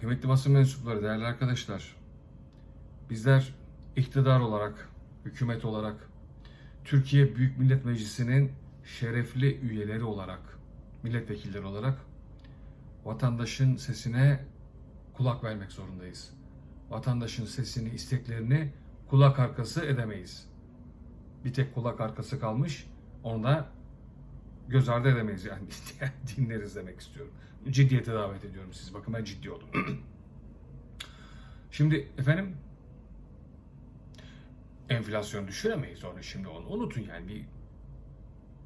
Kıymetli basın mensupları, değerli arkadaşlar. Bizler iktidar olarak, hükümet olarak, Türkiye Büyük Millet Meclisi'nin şerefli üyeleri olarak, milletvekilleri olarak vatandaşın sesine kulak vermek zorundayız. Vatandaşın sesini, isteklerini kulak arkası edemeyiz. Bir tek kulak arkası kalmış, onu da göz ardı edemeyiz yani dinleriz demek istiyorum. Ciddiyete davet ediyorum sizi. Bakın ben ciddi oldum. şimdi efendim enflasyon düşüremeyiz onu şimdi onu unutun yani bir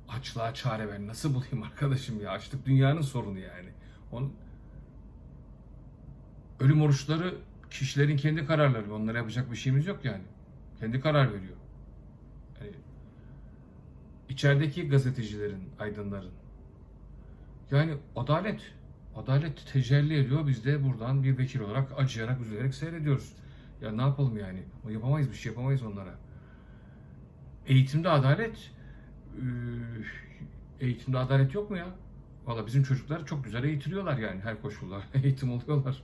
açlığa çare ben nasıl bulayım arkadaşım ya açlık dünyanın sorunu yani. Onun ölüm oruçları kişilerin kendi kararları. Onlara yapacak bir şeyimiz yok yani. Kendi karar veriyor. Yani içerideki gazetecilerin, aydınların yani adalet, adalet tecelli ediyor. Biz de buradan bir vekil olarak acıyarak, üzülerek seyrediyoruz. Ya ne yapalım yani? O yapamayız, bir şey yapamayız onlara. Eğitimde adalet, eğitimde adalet yok mu ya? Valla bizim çocuklar çok güzel eğitiliyorlar yani her koşulda. Eğitim oluyorlar.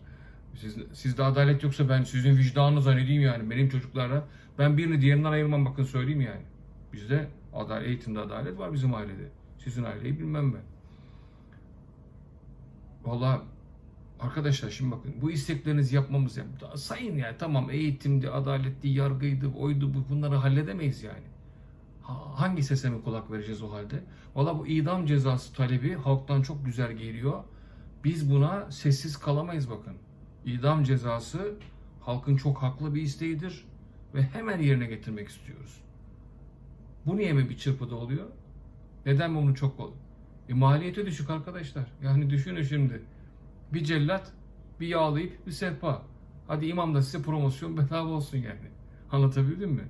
Siz, sizde adalet yoksa ben sizin vicdanınıza ne diyeyim yani benim çocuklara ben birini diğerinden ayırmam bakın söyleyeyim yani. Bizde adalet, eğitimde adalet var bizim ailede. Sizin aileyi bilmem ben. Valla arkadaşlar şimdi bakın bu isteklerinizi yapmamız yani sayın yani tamam eğitimdi, adaletli, yargıydı, oydu bu bunları halledemeyiz yani. Ha- Hangi sese mi kulak vereceğiz o halde? Valla bu idam cezası talebi halktan çok güzel geliyor. Biz buna sessiz kalamayız bakın. İdam cezası halkın çok haklı bir isteğidir ve hemen yerine getirmek istiyoruz. Bu niye mi bir çırpıda oluyor? Neden bunu çok e, maliyeti düşük arkadaşlar. Yani düşünün şimdi. Bir cellat, bir yağlayıp bir sehpa. Hadi imam da size promosyon bedava olsun yani. Anlatabildim mi?